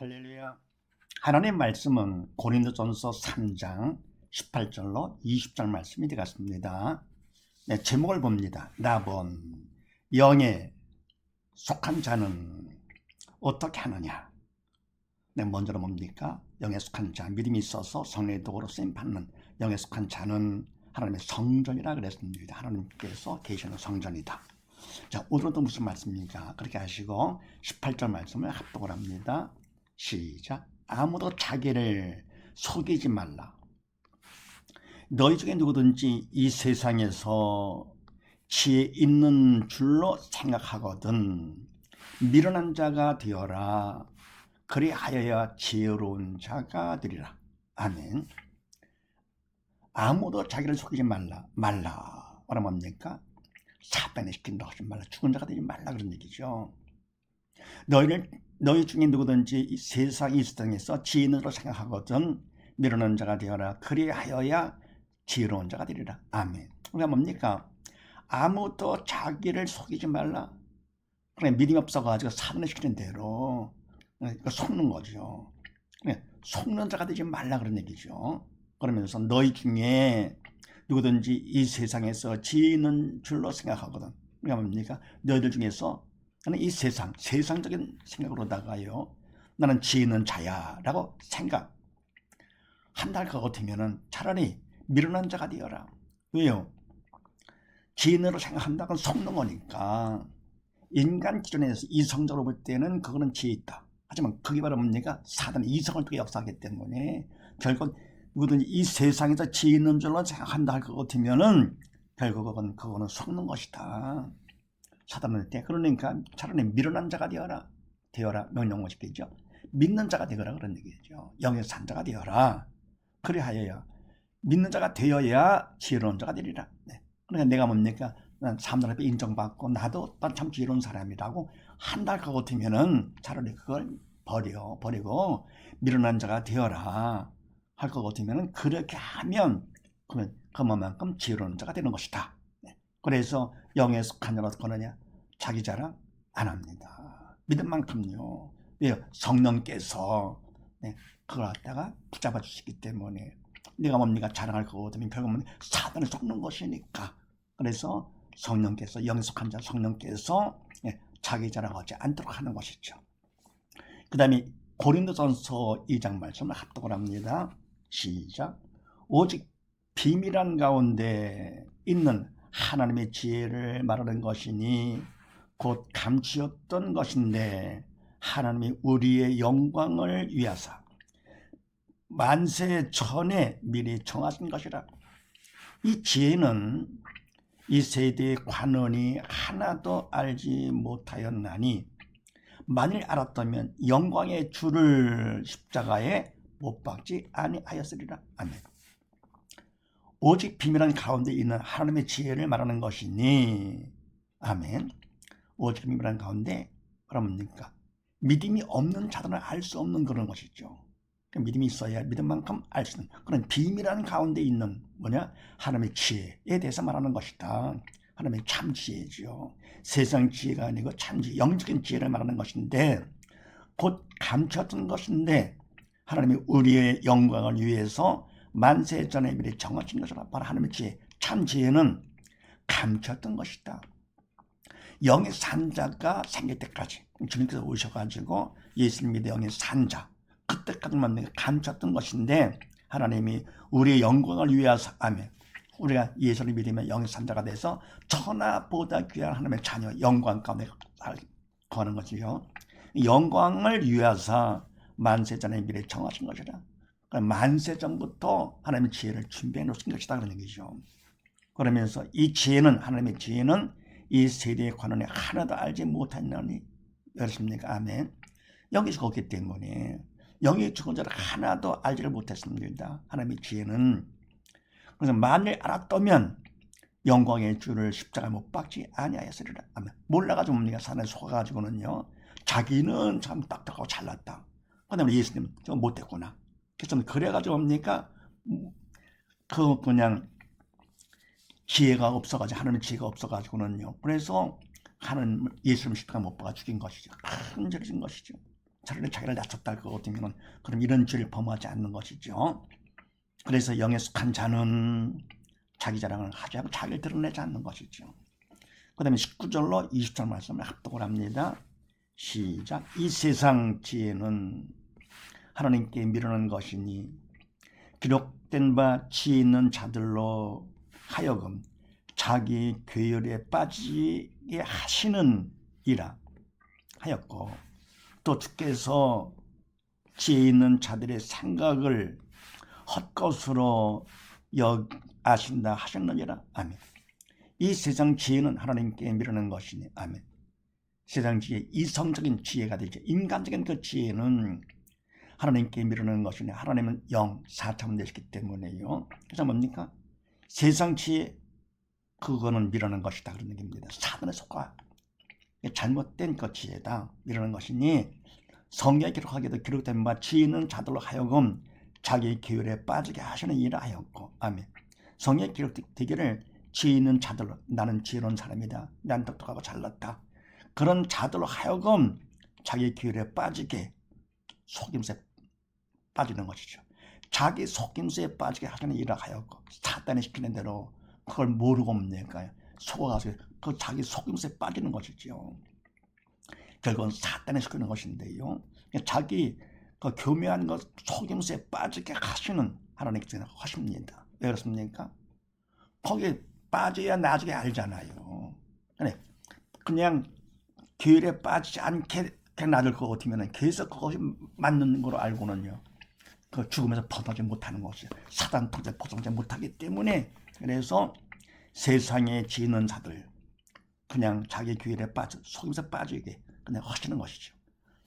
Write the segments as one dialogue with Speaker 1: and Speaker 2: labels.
Speaker 1: 할렐루야. 하나님 말씀은 고린도전서 3장 18절로 20절 말씀이 되겠습니다. 네, 제목을 봅니다. 나본 영에 속한 자는 어떻게 하느냐? 네, 먼저는 뭡니까? 영에 속한 자, 믿음이 있어서 성령의 도구로 쓰임 받는 영에 속한 자는 하나님의 성전이라 그랬습니다. 하나님께서 계시는 성전이다. 자, 오늘은 또 무슨 말씀입니까? 그렇게 하시고 18절 말씀을 합독을 합니다. 시작. 아무도 자기를 속이지 말라. 너희 중에 누구든지 이 세상에서 지혜 있는 줄로 생각하거든 미련한 자가 되어라. 그리하여야 지혜로운 자가 되리라. 아멘. 아무도 자기를 속이지 말라. 말라. 뭐라 뭡니까? 사단에 시킨다 하지 말라. 죽은 자가 되지 말라. 그런 얘기죠. 너희를 너희 중에 누구든지 이 세상 이 세상에서 지인으로 생각하거든 미루는 자가 되어라. 그리하여야 지혜로운 자가 되리라. 아멘. 그러니까 뭡니까? 아무도 자기를 속이지 말라. 그래 믿음이 없어가지고 사단에 시키는 대로 그러니까 속는 거죠. 그래, 속는 자가 되지 말라 그런 얘기죠. 그러면서 너희 중에 누구든지 이 세상에서 지는 줄로 생각하거든. 그러니까 뭡니까? 너희들 중에서 나는 이 세상, 세상적인 생각으로다가요. 나는 지는 자야라고 생각. 한달 것 같으면은 차라리 미련한 자가 되어라. 왜요? 지인으로 생각한다는 속는 거니까. 인간 기준에서 이성적으로 볼 때는 그거는 지혜 있다. 하지만 그게 바로 뭡니까? 사단 이성을 통해 역사하기 때문에 결국 누구든지 이 세상에서 지혜 있는 줄로 생각한다 할 것 같으면은 결국은 그거는 속는 것이다. 사단을 때 그러니까 차라리 미련한 자가 되어라 되어라 명령어 시키죠. 믿는 자가 되어라 그런 얘기죠. 영의 산자가 되어라. 그리하여야 믿는 자가 되어야 지혜로운 자가 되리라. 네. 그러니까 내가 뭡니까? 난 사람들 앞에 인정받고 나도 난참 지혜로운 사람이라고 한달 것 같으면은 차라리 그걸 버려 버리고 미련한 자가 되어라 할 것 같으면은 그렇게 하면 그러면 그만큼 지혜로운 자가 되는 것이다 그래서 영에 어떻게 하느냐? 자기 자랑 안 합니다. 믿은 만큼요. 왜요? 성령께서 네, 그걸 갖다가 붙잡아 주시기 때문에 내가 뭡니까 자랑할 거거든요. 결국은 사단을 속는 것이니까. 그래서 성령께서 영에 속한 자 성령께서 네, 자기 자랑하지 않도록 하는 것이죠. 그 다음에 고린도전서 2장 말씀을 합독을 합니다. 시작. 오직 비밀한 가운데 있는 하나님의 지혜를 말하는 것이니 곧 감추었던 것인데 하나님이 우리의 영광을 위하사 만세 전에 미리 정하신 것이라. 이 지혜는 이 세대의 관원이 하나도 알지 못하였나니 만일 알았다면 영광의 주를 십자가에 못 박지 아니하였으리라. 아멘. 오직 비밀한 가운데 있는 하나님의 지혜를 말하는 것이니 아멘. 오직 비밀한 가운데 뭐랍니까? 믿음이 없는 자들은 알 수 없는 그런 것이죠. 그러니까 믿음이 있어야 믿음만큼 알 수 있는 그런 비밀한 가운데 있는 뭐냐? 하나님의 지혜에 대해서 말하는 것이다. 하나님의 참 지혜죠. 세상 지혜가 아니고 참 지혜, 영적인 지혜를 말하는 것인데 곧 감췄던 것인데 하나님이 우리의 영광을 위해서 만세 전에 미리 정하신 것으로 바로 하나님의 지혜, 참 지혜는 감췄던 것이다. 영의 산자가 생길 때까지 주님께서 오셔가지고 예수님의 영의 산자 그때까지만 감췄던 것인데 하나님이 우리의 영광을 위하여 아멘. 우리가 예수를 믿으면 영의 산자가 돼서 천하보다 귀한 하나님의 자녀 영광 가운데 거는 것이요. 영광을 위하여 만세전에 미리 정하신 것이라. 그러니까 만세 전부터 하나님의 지혜를 준비해 놓으신 것이다 그런 얘기죠. 그러면서 이 지혜는 하나님의 지혜는 이 세대의 관원에 하나도 알지 못했나니 그렇습니까? 아멘. 여기서 걷기 때문에 영의 죽은 자를 하나도 알지를 못했습니다. 하나님의 지혜는 그래서 만일 알았다면 영광의 주를 십자가 못 박지 아니하였으리라. 아멘. 몰라가지고 뭡니까? 산에 속아가지고는요. 자기는 참 딱딱하고 잘났다. 그다음에 예수님 좀 못됐구나. 그래서 그래가지고 뭡니까? 그 그냥 지혜가 없어가지고 하나님 지혜가 없어가지고는요. 그래서 하나님 예수님 십자가 못 박아 죽인 것이죠. 큰 죄를 진 것이죠. 차라리 자기를 낮췄다 같으면 그럼 이런 죄를 범하지 않는 것이죠. 그래서 영에 속한 자는 자기 자랑을 하지 않고 자기를 드러내지 않는 것이죠. 그 다음에 19절로 20절 말씀을 합독을 합니다. 시작. 이 세상 지혜는 하나님께 미루는 것이니 기록된 바 지혜 있는 자들로 하여금 자기 괴열에 빠지게 하시는 이라 하였고 또 주께서 지혜 있는 자들의 생각을 헛것으로 여아신다 하셨느니라 아멘. 이 세상 지혜는 하나님께 미루는 것이니 아멘. 세상 지혜 이성적인 지혜가 되죠. 인간적인 그 지혜는 하나님께 미루는 것이니 하나님은 영 사차원 되시기 때문에요. 그래서 뭡니까? 세상 지혜 그거는 미루는 것이다 그런 얘기입니다. 사단의 속아 잘못된 그 지혜다 미루는 것이니 성경에 기록하기도 기록된 바 지혜는 자들로 하여금 자기 계율에 빠지게 하시는 일을 하였고 아멘. 성경에 기록되기를 있는 자들로 나는 지혜로운 사람이다. 난 똑똑하고 잘났다. 그런 자들로 하여금 자기 계율에 빠지게 속임수에 빠지는 것이죠. 자기 속임수에 빠지게 하시는 일을 하였고 사단이 시키는 대로 그걸 모르고 뭡니까? 속아가서 그 자기 속임수에 빠지는 것이죠. 결국은 사단이 시키는 것인데요. 자기 그 교묘한 것 속임수에 빠지게 하시는 하나님께서 하십니다. 왜 그렇습니까? 거기에 빠져야 나중에 알잖아요. 그냥 기회에 빠지지 않게 놔둘 것 같으면 계속 그것이 맞는 걸로 알고는요. 그 죽음에서 벗어나지 못하는 것이요. 사단 통제 벗어나지 못하기 때문에 그래서 세상에 지는 자들 그냥 자기 기회에 빠져 속임서 빠지게 그냥 하시는 것이죠.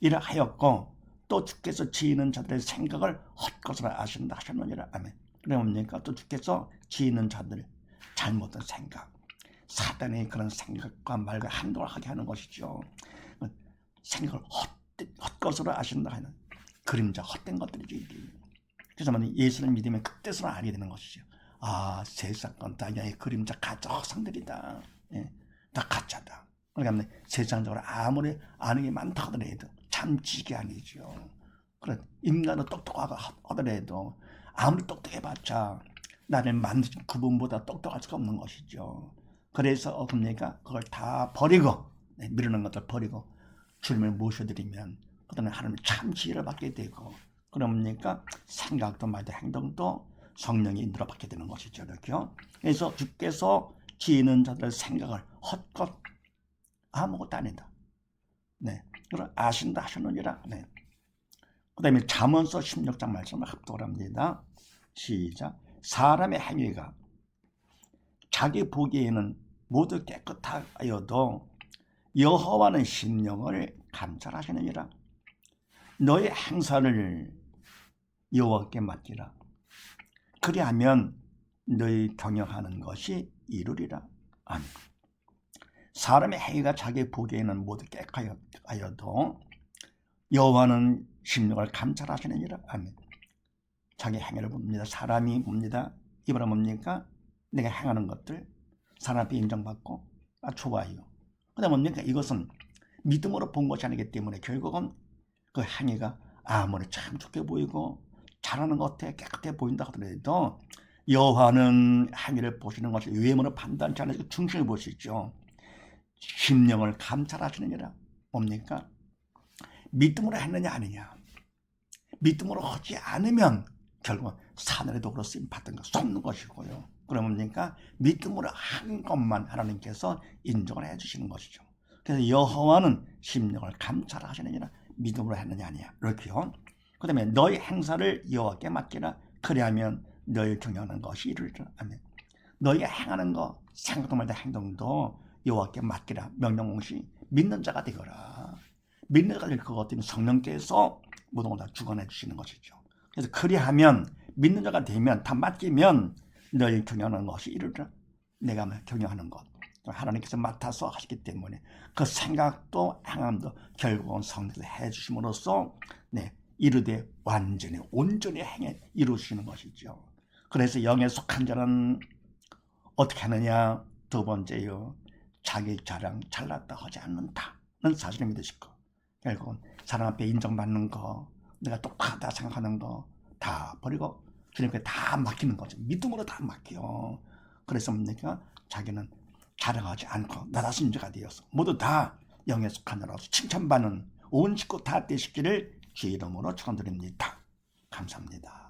Speaker 1: 이래 하였고 또 주께서 지는 자들의 생각을 헛것으로 아신다 하셨느니라 아멘. 그래 뭡니까? 또 주께서 지는 자들 잘못된 생각 사단의 그런 생각과 말과 행동을 하게 하는 것이죠. 생각을 헛, 헛것으로 아신다 하는 그림자 헛된 것들이죠. 이게. 그래서 만 예수를 믿으면 그때서는 알게 되는 것이죠. 아 세상 건다 야의 그림자 가짜 허상들이다. 예, 다 가짜다. 그러니까 세상적으로 아무리 아는 게 많다 하더라도 참지게 아니죠. 그래 인간은 똑똑하고 하더라도 아무리 똑똑해봤자 나를 만드신 그분보다 똑똑할 수가 없는 것이죠. 그래서 어금니가 그걸 다 버리고 네, 미루는 것들 버리고 주님을 모셔드리면 그다음에 하나님 참 지혜를 받게 되고 그러니까 생각도 말도 행동도 성령이 인도로 받게 되는 것이죠. 그렇죠? 그래서 주께서 지는 자들 생각을 헛것 아무것도 아니다. 네. 그걸 아신다 하셨느니라. 네. 그 다음에 잠언서 16장 말씀을 합독을 합니다. 시작. 사람의 행위가 자기 보기에는 모두 깨끗하여도 여호와는 심령을 감찰하시느니라. 너의 행사를 여호와께 맡기라. 그리하면 너희 경영하는 것이 이루리라. 아멘. 사람의 행위가 자기 보기에는 모두 깨끗하여도 여호와는 심령을 감찰하시느니라. 아멘. 자기 행위를 봅니다. 사람이 봅니다. 이번에 뭡니까? 내가 행하는 것들 사람 앞에 인정받고 아 좋아요. 그다음 뭡니까? 이것은 믿음으로 본 것이 아니기 때문에 결국은 그 행위가 아무리 참 좋게 보이고 잘하는 것 같아 깨끗해 보인다 하더라도 여호와는 행위를 보시는 것을 외모로 판단치 않으시고 중심을 보시죠. 심령을 감찰하시느니라. 뭡니까? 믿음으로 했느냐 아니냐. 믿음으로 하지 않으면 결국 사늘의 도구로 쓰임 받은 거 속는 것이고요. 그러면 뭡니까? 믿음으로 한 것만 하나님께서 인정을 해주시는 것이죠. 그래서 여호와는 심령을 감찰하시느니라 믿음으로 했느냐 아니야. 이렇게요. 그 다음에 너희 행사를 여호와께 맡기라. 그리하면 너희 경영하는 것이 이루리라. 아멘. 너희가 행하는 거 생각도 말도 행동도 여호와께 맡기라. 명령공시 믿는 자가 되거라. 믿는 자가 될것 같으면 성령께서 모든 걸 다 주관해 주시는 것이죠. 그래서 그리하면 믿는 자가 되면 다 맡기면 너희 경영하는 것이 이루리라. 내가 경영하는 것. 하나님께서 맡아서 하시기 때문에 그 생각도 행함도 결국은 성령께서 해주심으로써 네, 이르되 완전히 온전히 행해 이루시는 것이죠. 그래서 영에 속한 자는 어떻게 하느냐? 두 번째요. 자기 자랑 잘났다 하지 않는다는 사실을 믿으시고 결국은 사람 앞에 인정받는 거, 내가 똑똑하다 생각하는 거 다 버리고 주님께 다 맡기는 거죠. 믿음으로 다 맡겨. 그래서 뭡니까? 자기는 자랑하지 않고 나다 신자가 되어서 모두 다 영에 속하느라서 칭찬받는 온 식구 다 되시기를 주의 이름으로 축원드립니다. 감사합니다.